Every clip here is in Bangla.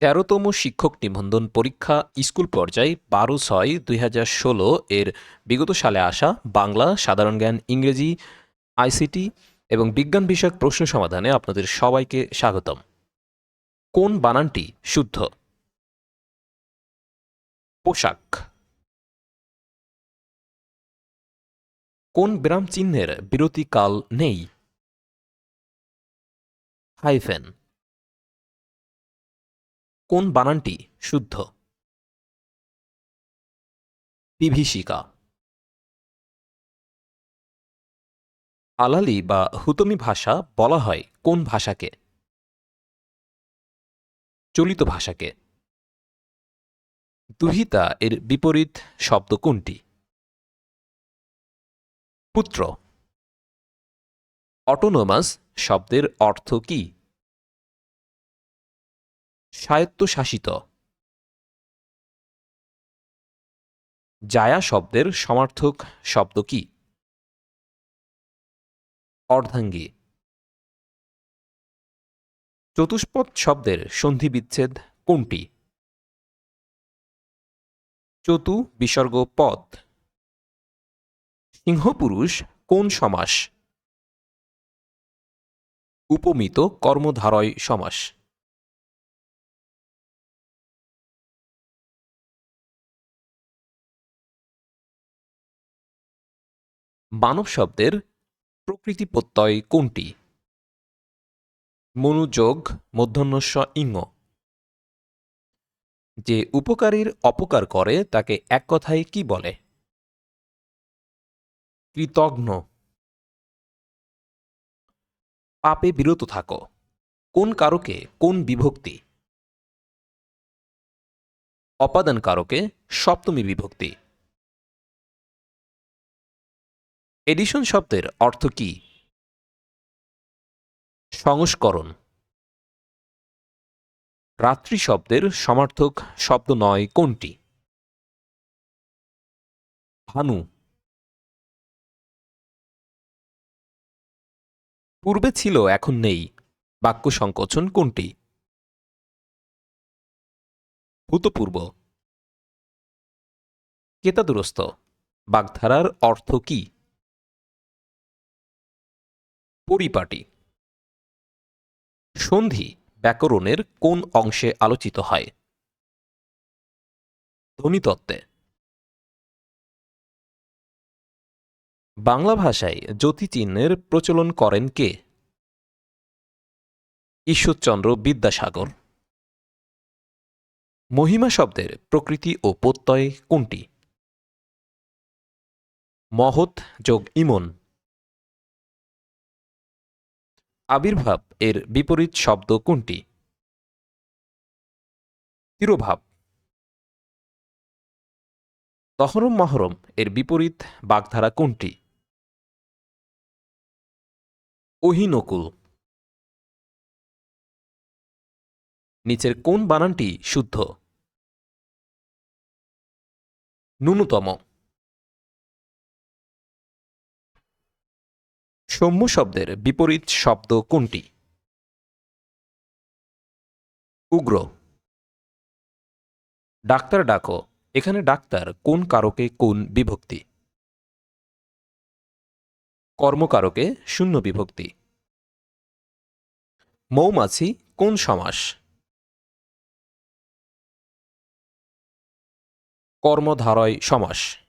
তেরোতম শিক্ষক নিবন্ধন পরীক্ষা স্কুল পর্যায়ে বারো ছয় দুই এর বিগত সালে আসা বাংলা, সাধারণ জ্ঞান, ইংরেজি, আইসিটি এবং বিজ্ঞান বিষয়ক প্রশ্ন সমাধানে আপনাদের সবাইকে স্বাগতম। কোন বানানটি শুদ্ধ? পোশাক। কোন বিরাম চিহ্নের বিরতিকাল নেই? হাইফেন। কোন বানানটি শুদ্ধ? বিভীষিকা। আলালি বা হুতমি ভাষা বলা হয় কোন ভাষাকে? চলিত ভাষাকে। দুহিতা এর বিপরীত শব্দ কোনটি? পুত্র। অটোনোমাস শব্দের অর্থ কি? স্বায়ত্তশাসিত। জায়া শব্দের সমার্থক শব্দ কি? অর্ধাঙ্গী। চতুষ্পদ শব্দের সন্ধি বিচ্ছেদ কোনটি? চতু বিসর্গ পদ। সিংহপুরুষ কোন সমাস? উপমিত কর্মধারয় সমাস। মানব শব্দের প্রকৃতি প্রত্যয় কোনটি? মনোযোগ মধ্যাহ্নস্ব ইঙ্গ। যে উপকারীর অপকার করে, তাকে এক কথায় কি বলে? কৃতঘ্ন। পাপে বিরত থাকো। কোন কারকে? কোন বিভক্তি? অপাদান কারকে সপ্তমী বিভক্তি। এডিশন শব্দের অর্থ কি? সংস্করণ। রাত্রি শব্দের সমার্থক শব্দ নয় কোনটি? ভানু। পূর্বে ছিল, এখন নেই। বাক্য সংকোচন কোনটি? ভূতপূর্ব। কেতাদুরস্ত বাগধারার অর্থ কি? পরিপাটি। সন্ধি ব্যাকরণের কোন অংশে আলোচিত হয়? ধ্বনিতত্ত্বে। বাংলা ভাষায় জ্যোতিচিহ্নের প্রচলন করেন কে? ঈশ্বরচন্দ্র বিদ্যাসাগর। মহিমা শব্দের প্রকৃতি ও প্রত্যয় কোনটি? মহৎ যোগ ইমন। আবির্ভাব এর বিপরীত শব্দ কোনটি? তিরোভাব। তহরম মহরম এর বিপরীত বাগধারা কোনটি? অহিনকুল নিচের কোন বানানটি শুদ্ধ? ন্যূনতম। সৌম্য শব্দের বিপরীত শব্দ কোনটি? উগ্র। ডাক্তার ডাকো, এখানে ডাক্তার কোন কারকে কোন বিভক্তি? কর্মকারকে শূন্য বিভক্তি। মৌমাছি কোন সমাস? কর্মধারয় সমাস।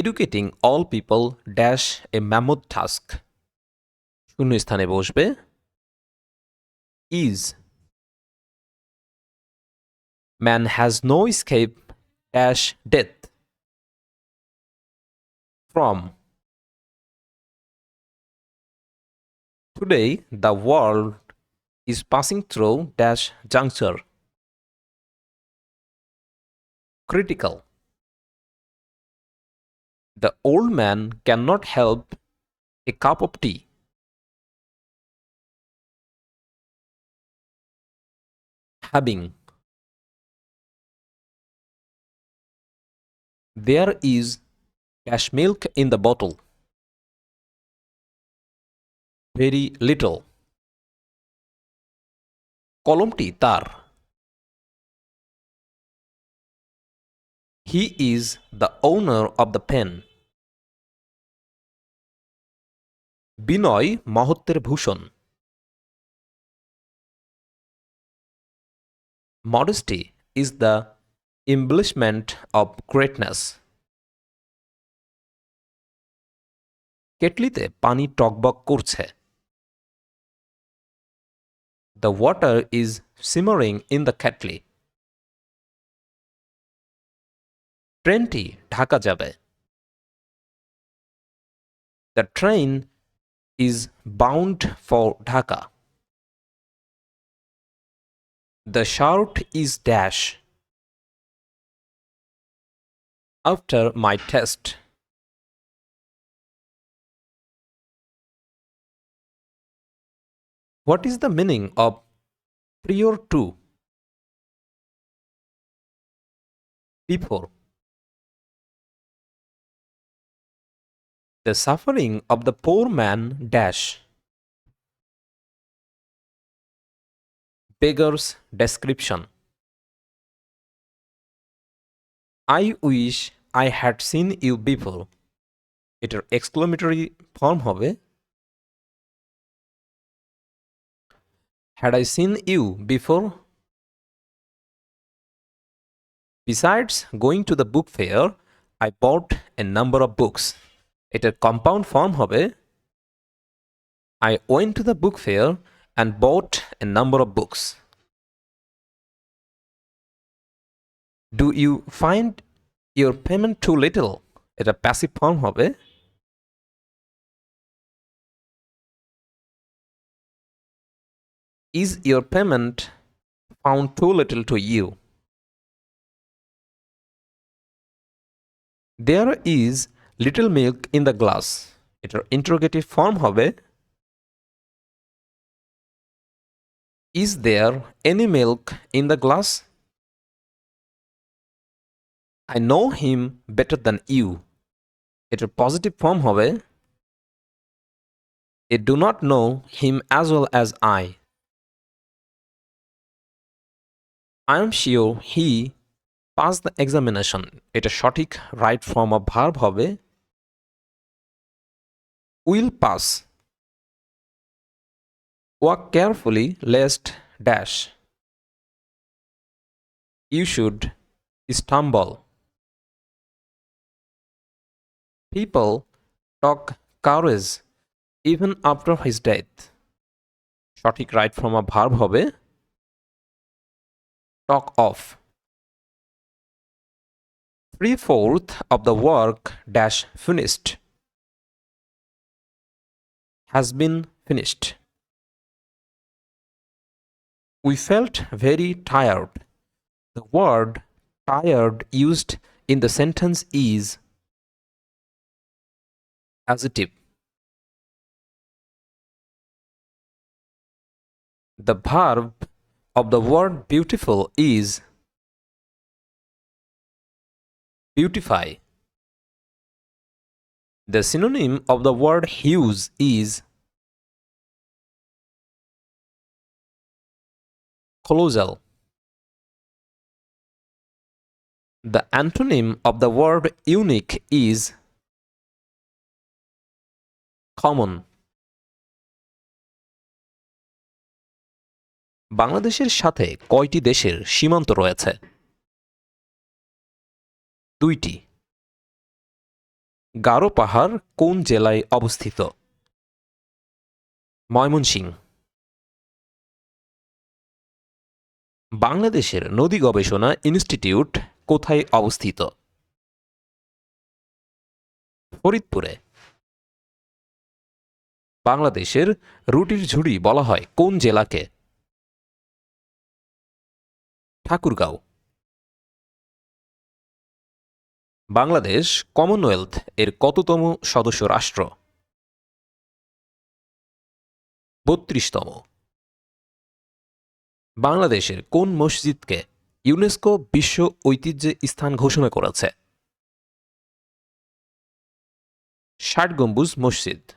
Educating all people dash a mammoth task শূন্য স্থানে বসবে। Is man has no escape dash death from Today, the world is passing through dash juncture. Critical. The old man cannot help a cup of tea. Having. There is dash milk in the bottle. Very little. কলমটি তার he is the owner of the pen বিনয় মহত্বের ভূষণ। Modesty is the embellishment of greatness কেটলিতে পানি টকবক করছে। The water is simmering in the kettle ট্রেনটি ঢাকা যাবে the train is bound for Dhaka the shirt is dash after my taste What is the meaning of prior to? Before. The suffering of the poor man dash. Beggar's description. I wish I had seen you before. এটার এক্সক্লামেটরি ফর্ম হবে Had I seen you before? Besides going to the book fair, I bought a number of books. এটার কম্পাউন্ড ফর্ম হবে I went to the book fair and bought a number of books. Do you find your payment too little? এটা প্যাসিভ ফর্ম হবে Is your payment found too little to you? There is little milk in the glass. এটার ইন্টারোগেটিভ ফর্ম হবে Is there any milk in the glass? I know him better than you. এটার পজিটিভ ফর্ম হবে I do not know him as well as I. I am sure he passed the examination. এটা সঠিক রাইট ফর্ম অফ ভার্ব হবে will pass walk carefully lest dash you should stumble people talk courage even after his death সঠিক রাইট ফর্ম অফ ভার্ব হবে talk of. Three fourth of the work dash finished. Has been finished. We felt very tired. The word tired used in the sentence is adjective. The verb of the word beautiful is beautify. The synonym of the word hues is colossal. The antonym of the word unique is common. বাংলাদেশের সাথে কয়টি দেশের সীমান্ত রয়েছে দুইটি গারো পাহাড় কোন জেলায় অবস্থিত? ময়মনসিংহ। বাংলাদেশের নদী গবেষণা ইনস্টিটিউট কোথায় অবস্থিত? ফরিদপুরে। বাংলাদেশের রুটির ঝুড়ি বলা হয় কোন জেলাকে? ঠাকুরগাঁও। বাংলাদেশ কমনওয়েলথ এর কততম সদস্য রাষ্ট্র? বত্রিশতম। বাংলাদেশের কোন মসজিদকে ইউনেস্কো বিশ্ব ঐতিহ্যে স্থান ঘোষণা করেছে? ষাট গম্বুজ মসজিদ।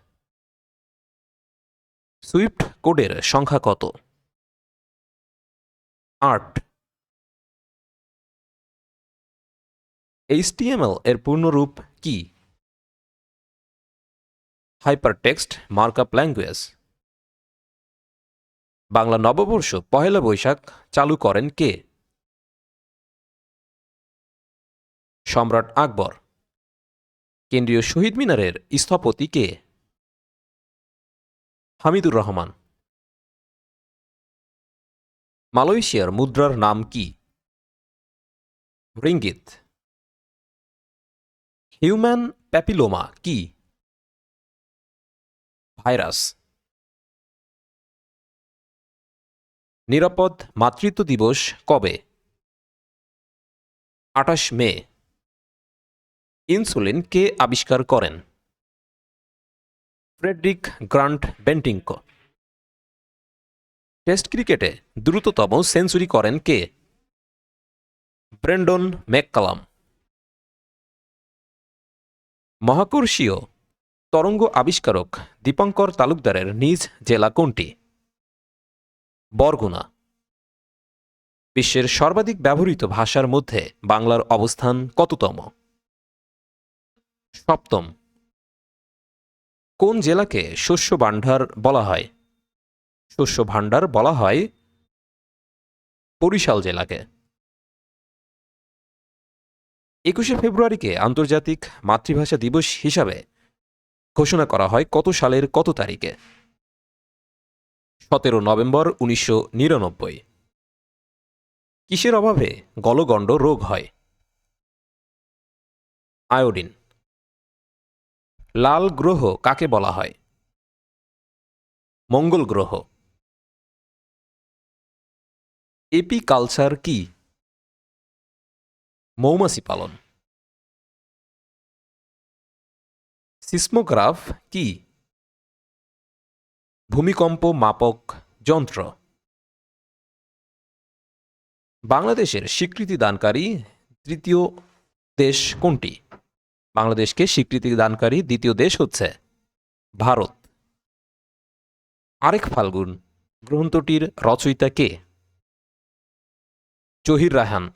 সুইফট কোডের সংখ্যা কত? আর্ট এইচটিএমএল এর পূর্ণরূপ কি? হাইপারটেক্সট মার্কআপ ল্যাঙ্গুয়েজ বাংলা নববর্ষ, পহেলা বৈশাখ, চালু করেন কে? সম্রাট আকবর। কেন্দ্রীয় শহীদ মিনারের স্থপতি কে? হামিদুর রহমান। মালয়েশিয়ার মুদ্রার নাম কি? রিঙ্গিত। হিউম্যান প্যাপিলোমা কি? ভাইরাস নিরাপদ মাতৃত্ব দিবস কবে? আঠাশ মে। ইনসুলিন কে আবিষ্কার করেন? ফ্রেডরিক গ্রান্ট বেন্টিংক টেস্ট ক্রিকেটে দ্রুততম সেঞ্চুরি করেন কে? ব্রেন্ডন ম্যাককালাম মহাকর্ষীয় তরঙ্গ আবিষ্কারক দীপঙ্কর তালুকদারের নিজ জেলা কোনটি? বরগুনা। বিশ্বের সর্বাধিক ব্যবহৃত ভাষার মধ্যে বাংলার অবস্থান কততম? সপ্তম। কোন জেলাকে শস্য ভাণ্ডার বলা হয়? শস্য ভাণ্ডার বলা হয় বরিশাল জেলাকে। একুশে ফেব্রুয়ারিকে আন্তর্জাতিক মাতৃভাষা দিবস হিসাবে ঘোষণা করা হয় কত সালের কত তারিখে? সতেরো নভেম্বর উনিশশো নিরানব্বই। কিসের অভাবে গলগণ্ড রোগ হয়? আয়োডিন। লাল গ্রহ কাকে বলা হয়? মঙ্গল গ্রহ। এপি কালচার কি? মৌমাছি পালন। সিসমোগ্রাফ কি? ভূমিকম্প মাপক যন্ত্র। বাংলাদেশের স্বীকৃতি দানকারী তৃতীয় দেশ কোনটি? বাংলাদেশকে স্বীকৃতি দানকারী দ্বিতীয় দেশ হচ্ছে ভারত। আরেক ফাল্গুন, গ্রন্থটির রচয়িতা কে? জহির রায়হান।